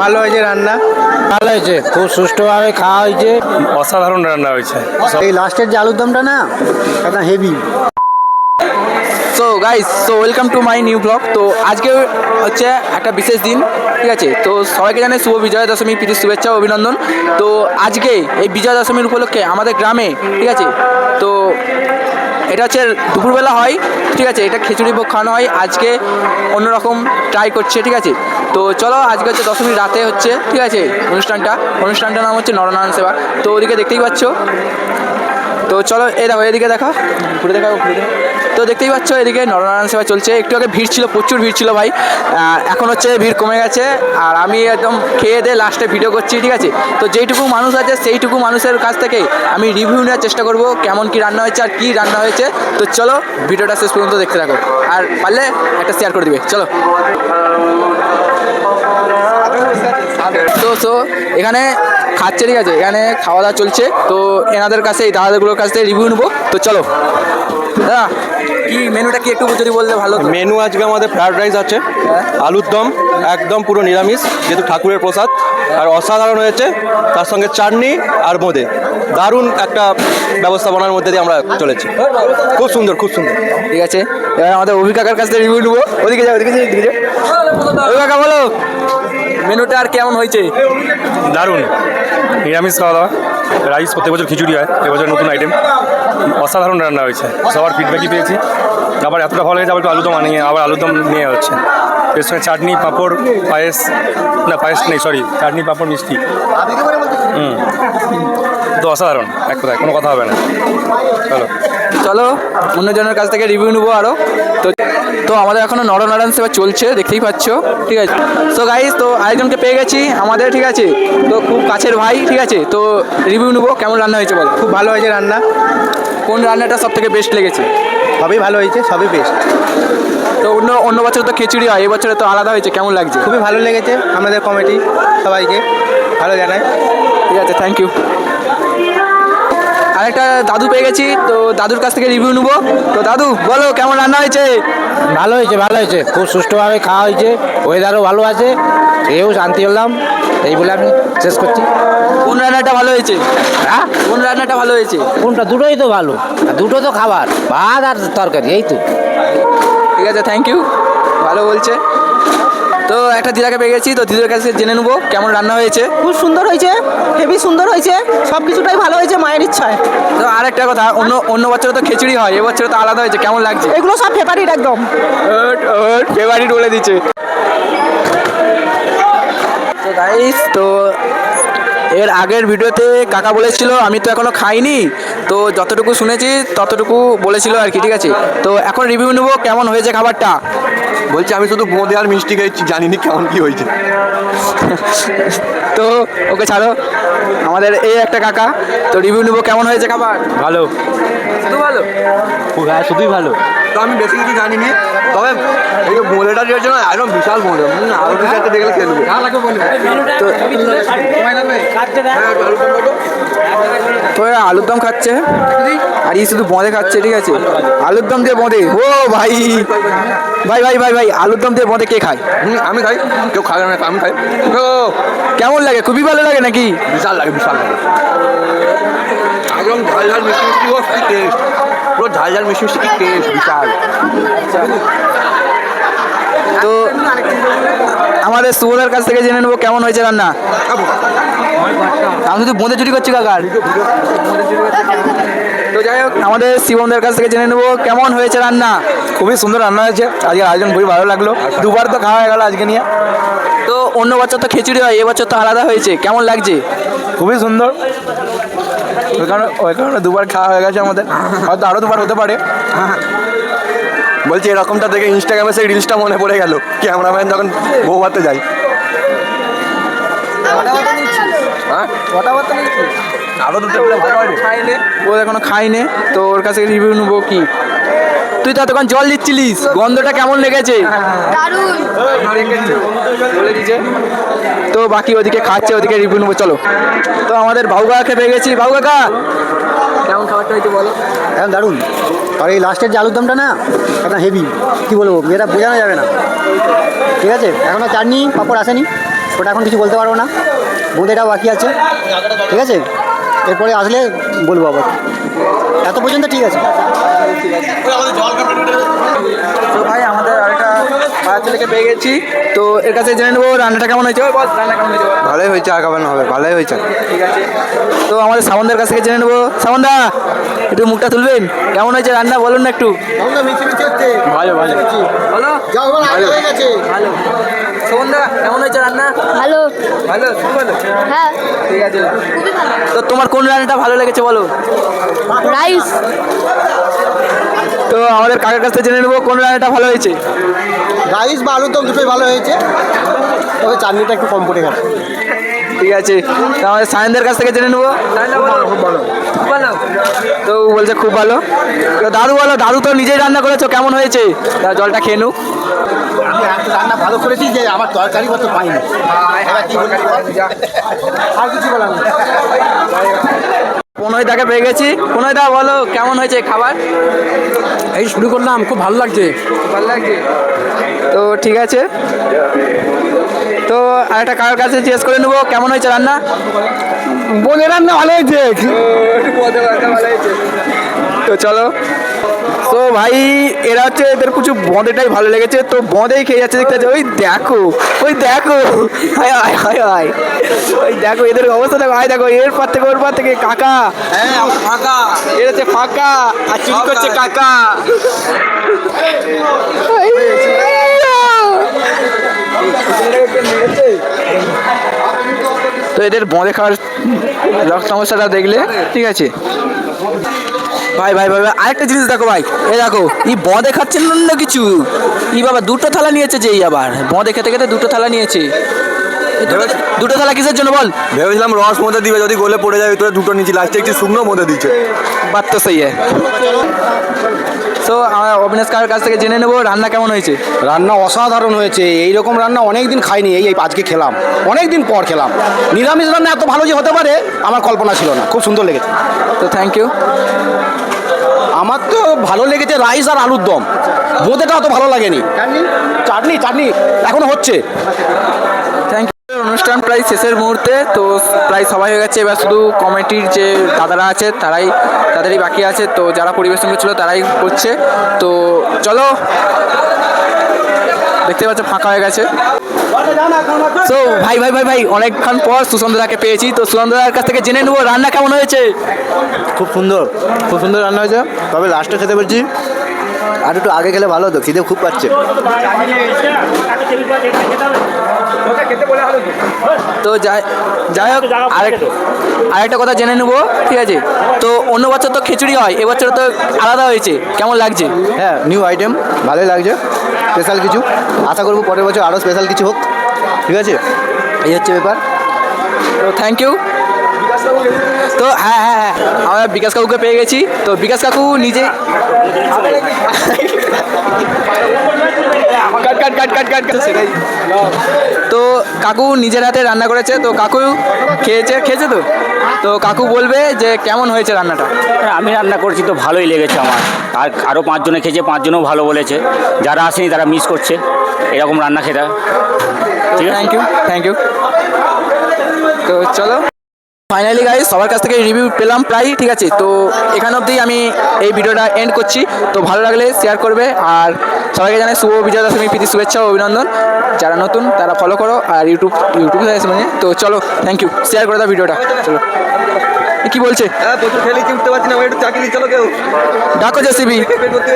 ভালো হয়েছে রান্না? ভালো হয়েছে খুব সুষ্ঠুভাবে খাওয়া হয়েছে। অসাধারণ রান্না হয়েছে। এই লাস্টের যে আলুর দমটা না একদম heavy so guys so welcome to my new blog তো আজকে হচ্ছে একটা বিশেষ দিন, ঠিক আছে? তো সবাইকে জানে শুভ বিজয়া দশমী, প্রীতি, শুভেচ্ছা, অভিনন্দন। তো আজকে এই বিজয়া দশমীর উপলক্ষে আমাদের গ্রামে, ঠিক আছে? তো এটা হচ্ছে দুপুরবেলা হয়, ঠিক আছে? এটা খিচুড়ি ভোগ খাওয়ানো হয়। আজকে অন্যরকম ট্রাই করছে, ঠিক আছে? তো চলো, আজকে হচ্ছে দশমীর রাতে হচ্ছে, ঠিক আছে, অনুষ্ঠানটা। অনুষ্ঠানটার নাম হচ্ছে নরনারায়ণ সেবা। তো ওদিকে দেখতেই পাচ্ছ তো চলো, এই দেখো, এদিকে দেখো, ঘুরে দেখো ঘুরে দেখো তো দেখতেই পাচ্ছ, এদিকে নরনারায়ণ সেবা চলছে। একটু আগে ভিড় ছিল, প্রচুর ভিড় ছিল ভাই। এখন হচ্ছে ভিড় কমে গেছে, আর আমি একদম খেয়ে দিয়ে লাস্টে ভিডিও করছি, ঠিক আছে? তো যেইটুকু মানুষ আছে, সেইটুকু মানুষের কাছ থেকে আমি রিভিউ নেওয়ার চেষ্টা করব, কেমন কি রান্না হয়েছে আর কি রান্না হয়েছে। তো চলো, ভিডিওটা শেষ পর্যন্ত দেখতে থাকো। আর পারলে একটা শেয়ার করে দিবে, চলো। তো সো এখানে খাচ্ছে ঠিক আছে? এখানে খাওয়া দাওয়া চলছে। তো এনাদের কাছে এই দাদাগুলোর কাছ থেকে রিভিউ নেব। তো চলো। দাদা কি মেনুটা কি একটু যদি বললে ভালো মেনু আজকে আমাদের ফ্রায়েড রাইস আছে। আলুর দম একদম পুরো নিরামিষ যেহেতু ঠাকুরের প্রসাদ। আর অসাধারণ হয়েছে তার সঙ্গে চাটনি আর বোঁদে দারুণ একটা ব্যবস্থাপনার মধ্যে দিয়ে আমরা চলেছি। খুব সুন্দর খুব সুন্দর। ঠিক আছে। এবার আমাদের অভি কাকার কাছ থেকে রিভিউ নেব। ওদিকে যাও ওদিকে যাও ওদিকে মেনুটা আর কেমন হয়েছে? দারুণ। নিরামিষ খাওয়া দাওয়া, রাইস প্রত্যেক বছর খিচুড়ি হয় এবছর নতুন আইটেম অসাধারণ রান্না হয়েছে, সবার ফিডব্যাকই পেয়েছি। আবার এতটা ভালো হয়েছে, আবার আলুদম আনিয়ে আবার আলুদম নিয়ে হচ্ছে। এর সঙ্গে চাটনি, পাঁপড়, পায়েস, না, পায়েস নেই সরি চাটনি, পাঁপড়, মিষ্টি। হুম। তো অসাধারণ এক কথায় কোনো কথা হবে না। চলো। চলো অন্যজনের কাছ থেকে রিভিউ নেব আরও তো তো আমাদের এখনও নরনারায়ণ সেবা চলছে দেখতেই পাচ্ছ ঠিক আছে? তো গাইজ তো আরেকজনকে পেয়ে গেছি আমাদের ঠিক আছে? তো খুব কাছের ভাই ঠিক আছে? তো রিভিউ নেব কেমন রান্না হয়েছে বল? খুব ভালো হয়েছে রান্না। কোন রান্নাটা সব থেকে বেস্ট লেগেছে? সবই ভালো হয়েছে সবই বেস্ট তো অন্য অন্য বছর তো খিচুড়ি হয় এবছরে তো আলাদা হয়েছে কেমন লাগছে? খুবই ভালো লেগেছে আমাদের কমিটি সবাইকে ভালো জানায়। ঠিক আছে থ্যাংক ইউ আরেকটা দাদু পেয়ে গেছি তো দাদুর কাছ থেকে রিভিউ নেব। তো দাদু বলো কেমন রান্না হয়েছে? ভালো হয়েছে ভালো হয়েছে। খুব সুষ্ঠুভাবে খাওয়া হয়েছে ওয়েদারও ভালো আছে খেয়েও শান্তি হলাম এই বলে আমি শেষ করছি। কোন রান্নাটা ভালো হয়েছে? হ্যাঁ? কোন রান্নাটা ভালো হয়েছে? কোনটা? দুটোই তো ভালো। আর দুটো তো খাবার ভাত আর তরকারি এই তো। ঠিক আছে থ্যাংক ইউ ভালো বলছে। তো একটা দিদাকে পেয়ে গেছি তো দিদার কাছে জেনে নেব কেমন রান্না হয়েছে। খুব সুন্দর হয়েছে হেভি সুন্দর হয়েছে সব কিছুটাই ভালো হয়েছে মায়ের ইচ্ছায়। তো আর একটা কথা অন্য অন্য বছরে তো খিচুড়ি হয় এবছরে তো আলাদা হয়েছে কেমন লাগছে? এগুলো সব ফেভারিট একদম। ফেভারিট বলে দিচ্ছে। তো গাইস তো এর আগের ভিডিওতে কাকা বলেছিল আমি তো এখনও খাইনি। তো যতটুকু শুনেছি ততটুকু বলেছিল আর কি ঠিক আছে? তো এখন রিভিউ নেব কেমন হয়েছে খাবারটা? বলছি আমি শুধু বোঁদে আর মিষ্টি খেয়েছি জানিনি কেমন কি হয়েছে। তো ওকে ছাড়ো। আমাদের এই একটা কাকা তো রিভিউ নেব কেমন হয়েছে খাবার? ভালো। শুধু ভালো? হ্যাঁ শুধুই ভালো। তো আমি বেশি কিছু জানিনি। তবে এই যে বোঁদেটা দিয়েছে না একদম বিশাল বোঁদে আরও কিছু একটা দেখলে খেলব তো তো আলুর দম খাচ্ছে। আর ই শুধু বোঁদে খাচ্ছে ঠিক আছে? আলুর দম দিয়ে বোঁদে। ও ভাই। ভাই ভাই ভাই ভাই আলুর দম দিয়ে বোঁদে কে খায়? হুম, আমি খাই। কেউ খাবে না আমি খাই। ও কেমন লাগে? খুবই ভালো লাগে নাকি? বিশাল লাগে বিশাল লাগে। একদম ঝাল ঝাল মিষ্টি মিষ্টি টেস্ট পুরো ঝাল ঝাল মিষ্টি টেস্ট বিশাল। তো আমাদের সুবোধার কাছ থেকে জেনে নেব কেমন হয়েছে রান্না। আমি শুধু বোঁদে চুরি করছি কাকার। তো যাই হোক আমাদের শিবমদের কাছ থেকে জেনে নেব কেমন হয়েছে রান্না। খুবই সুন্দর রান্না হয়েছে আজকে আয়োজন খুবই ভালো লাগল। দুবার তো খাওয়া হয়ে গেল আজকে নিয়ে। তো অন্য বছর তো খিচুড়ি হয় এবছর তো আলাদা হয়েছে কেমন লাগছে? খুবই সুন্দর। ওই কারণে ওই কারণে দুবার খাওয়া হয়ে গেছে আমাদের। হয়তো আরও দুবার হতে পারে। বলছি, এরকমটা দেখে ইনস্টাগ্রামে সেই রিলসটা মনে পড়ে গেল। ক্যামেরাম্যান যখন বৌভাতে যাই আরও দুটো হলে ভালো হয় ও এখনও খাইনে তো ওর কাছে রিভিউ নেব কি? তুই তো এতক্ষণ জল দিচ্ছিলিস গন্ধটা কেমন লেগেছে? তো বাকি ওদিকে খাচ্ছে ওদিকে রিভিউ নেব চলো। তো আমাদের বাবু কাকাকে পেয়ে গেছি। বাবু কাকা! কেমন খাবারটা হয়েছে বলো? একদম দারুণ। আর এই লাস্টের যে আলুর দমটা না একদম হেভি কী বলব এটা বোঝানো যাবে না। ঠিক আছে? এখনও চাটনি পাপড় আসেনি। ওটা এখন কিছু বলতে পারব না। বোঁদেটাও বাকি আছে। ঠিক আছে? এরপরে আসলে বলব আবার। এত পর্যন্ত ঠিক আছে। তো ভাই আমাদের আরেকটা ভাড়া ছেলেকে পেয়ে গেছি। তো এর কাছে জেনে নেব রান্নাটা কেমন হয়েছে? বল রান্না কেমন হয়েছে? ভালোই হয়েছে আর কেমন হবে ভালোই হয়েছে। ঠিক আছে। তো আমাদের সামনদের কাছ থেকে জেনে নেব। সামনদা একটু মুখটা তুলবেন? কেমন হয়েছে রান্না? বলুন না একটু। ভালো ভালো। বলো। ভালো। সামনদা কেমন হয়েছে রান্না? ভালো। ভালো? ভালো হ্যাঁ। ঠিক আছে। তো তোমার কোন রান্নাটা ভালো লেগেছে বলো? রাইস। তো আমাদের কাকার কাছ থেকে জেনে নেব কোন রান্নাটা ভালো হয়েছে। রাইস বা আলুর দম দুটোই ভালো হয়েছে। তবে চাটনিটা একটু কম পড়ে গেছে ঠিক আছে তো আমাদের সায়নদের কাছ থেকে জেনে নেব। খুব ভালো তো বলছে খুব ভালো। তো দাদু বলো দাদু তো নিজেই রান্না করেছ কেমন হয়েছে? তা জলটা খেয়ে নুক। আমি রান্না ভালো করেছি যে আমার তরকারি মতো পাইনি। আর কিছু বলার টাকা পেয়ে গেছি। দা বলো কেমন হয়েছে খাবার? এই শুরু করলাম খুব ভালো লাগছে। ভালো লাগছে। তো ঠিক আছে। তো আর একটা কারোর কাছে জিজ্ঞেস করে নেব কেমন হয়েছে রান্না? বলে রান্না ভালো হয়েছে। তো চলো। তো ভাই এরা হচ্ছে এদের কিছু বঁদেটাই ভালো লেগেছে। তো বঁদেই খেয়ে যাচ্ছে দেখতে। ওই দেখো ওই দেখো। হায় হায় হায় হায়। ওই দেখো এদের অবস্থা দেখো। হায় দেখো এর পর থেকে ওর পর থেকে কাকা। ফাঁকা। এর হচ্ছে ফাঁকা। আর চুরি করছে কাকা। তো এদের বঁদে খাওয়ার রক্ত সমস্যাটা দেখলে ঠিক আছে? ভাই ভাই ভাই ভাই, আরেকটা জিনিস দেখো ভাই। এ দেখো ই বঁদে খাচ্ছেন না কিছু? ই বাবা দুটো থালা নিয়েছে যে এই আবার। বঁদে খেতে খেতে দুটো থালা নিয়েছে। দুটো- থালা কিসের জন্য বল? ভেবেছিলাম রস মধ্যে দিবে যদি গোলে পড়ে যায় তোরা দুটো নিচে লাস্টে একটু শুকনো মধ্যে দিচ্ছে বাত তো সেই সো আমরা অবিনাশ কার কাছ থেকে জেনে নেব রান্না কেমন হয়েছে? রান্না অসাধারণ হয়েছে। এই রকম রান্না অনেক দিন খাইনি এই এই আজকে খেলাম। অনেক দিন পর খেলাম। নিরামিষ রান্না এত ভালো যে হতে পারে আমার কল্পনা ছিল না। খুব সুন্দর লেগেছে। তো থ্যাংক ইউ আমার তো ভালো লেগেছে রাইস আর আলুর দম। বোঁদেটা অত ভালো লাগেনি। চাটনি? চাটনি এখনও হচ্ছে। থ্যাংক ইউ অনুষ্ঠান প্রায় শেষের মুহূর্তে তো প্রায় সবাই হয়ে গেছে। এবার শুধু কমিটির যে দাদারা আছে তারাই তাদেরই বাকি আছে। তো যারা পরিবেশন করছিল তারাই করছে। তো চলো দেখতে পাচ্ছ ফাঁকা হয়ে গেছে। তো ভাই ভাই ভাই ভাই অনেকক্ষণ পর সুসন্দরাকে পেয়েছি। তো সুসন্দরার কাছ থেকে জেনে নেব রান্না কেমন হয়েছে? খুব সুন্দর খুব সুন্দর রান্না হয়েছে। তবে লাস্টে খেতে পেরেছি। আর একটু আগে গেলে ভালো হতো খিদে খুব পাচ্ছে। তো যাই যাই হোক আরেক আরেকটা কথা জেনে নেব ঠিক আছে? তো অন্য বছর তো খিচুড়ি হয় এবছর তো আলাদা হয়েছে কেমন লাগছে? হ্যাঁ নিউ আইটেম ভালোই লাগছে স্পেশাল কিছু। আশা করব পরের বছর আরও স্পেশাল কিছু হোক ঠিক আছে? এই হচ্ছে ব্যাপার। তো থ্যাংক ইউ তো হ্যাঁ হ্যাঁ হ্যাঁ আমরা বিকাশ কাকুকে পেয়ে গেছি। তো বিকাশ কাকু নিজে কাট কাট কাট কাট কাট সেটাই তো কাকু নিজের হাতে রান্না করেছে তো কাকু খেয়েছে খেয়েছে তো? তো কাকু বলবে যে কেমন হয়েছে রান্নাটা? আমি রান্না করছি তো ভালোই লেগেছে আমার। আর আরও পাঁচজনে খেয়েছে পাঁচজনও ভালো বলেছে। যারা আসেনি তারা মিস করছে। এরকম রান্না খেতে ঠিক আছে? থ্যাংক ইউ থ্যাংক ইউ তো চলো। ফাইনালি গাইজ সবার কাছ থেকে রিভিউ পেলাম প্রায় ঠিক আছে? তো এখান অবধি আমি এই ভিডিওটা এন্ড করছি। তো ভালো লাগলে শেয়ার করবে আর সবাইকে জানাই শুভ বিজয় দশমী প্রীতি শুভেচ্ছা ও অভিনন্দন। যারা নতুন তারা ফলো করো আর ইউটিউব ইউটিউবে মানে। তো চলো থ্যাংক ইউ শেয়ার করে দাও ভিডিওটা। চলো। কি বলছে? হ্যাঁ চলো ডাকো জেসিবি পেট ভর্তি